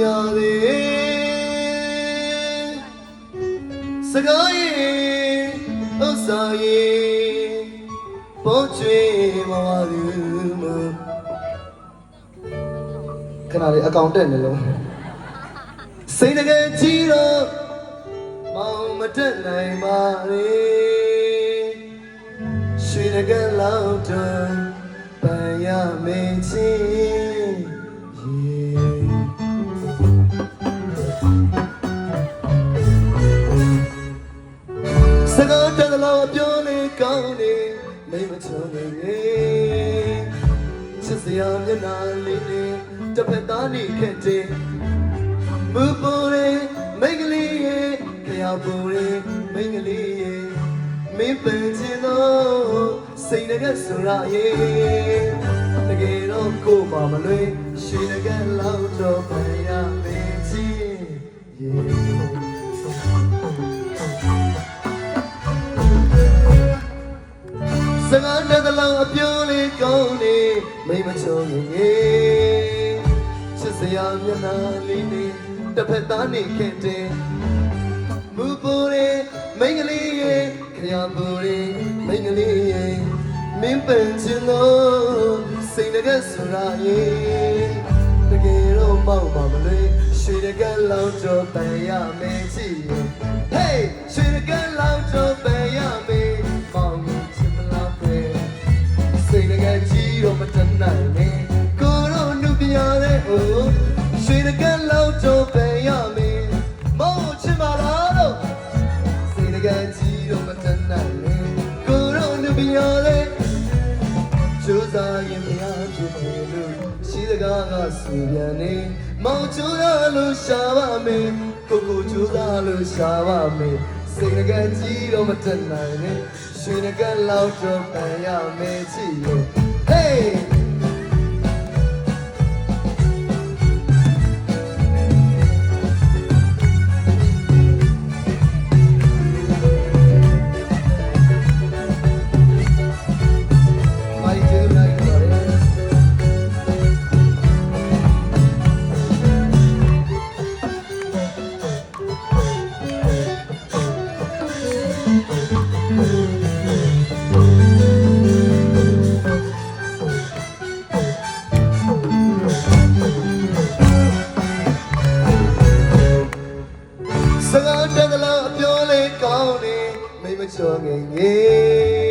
ညာသေးစကားရင်ဥစ္စာရင်ပေါ်ချွေမဝလူမခဏလေးအကောင့်တက်နေလို့စိတ်တကယ်ကြီးတော့မောင်မတက်နိုင်ပါလေရွှေတကယ်လောက်တော့ပန်ရမင်းချင်း ကောင်းနေမိမချုံနေနေချစ်စရာမျက်နှာလေးနဲ့တစ်ဖက်သားနေခက်တဲ့မူပူရေမိန်းကလေးရဲ့ခရပူရေမိန်းကလေးရဲ့မင်းပင်ချင်တော့စိတ်တကယ်ဆိုရရဲ့တကယ်တော့ကိုမမလွေရွှေတကယ်လောက် မိမချုံရင်ရေချစ်စရာမျက်နှာလေးနဲ့တစ်ဖက်သားနေခဲ့တဲ့မူပူရေမိန်းကလေးရေခရပူရေမိန်းကလေးရေမင်းပင်ချင်လို့စိတ်တကယ်ဆိုရရေတကယ်တော့မောက်ပါမလို့ရွှေတကယ်လောင်တော့ပန်ရမယ်ချစ်ရင် Hey ရွှေတကယ်လောင်တော့ပန်ရမယ် ရွှေတကယ်လောက်တော့ပယ်ရမယ်မောင်ချင်ပါလားတော့စိတ်တကယ်ကြီးတော့မတတ်နိုင်နဲ့ကိုတော့နှုတ်ပြရတဲ့ကျိုးစားရင်မရဖြစ်တယ်လို့ရှိတကားကဆိုပြန်နေမောင်ကျိုးရလို့ရှာပါမယ်ကိုကိုကျိုးစားလို့ရှာပါမယ်စိတ်တကယ်ကြီးတော့မတတ်နိုင်နဲ့ရွှေတကယ်လောက်တော့ပန်ရမယ်ချစ်ရဲ့ Hey စွန်ငယ်ငယ်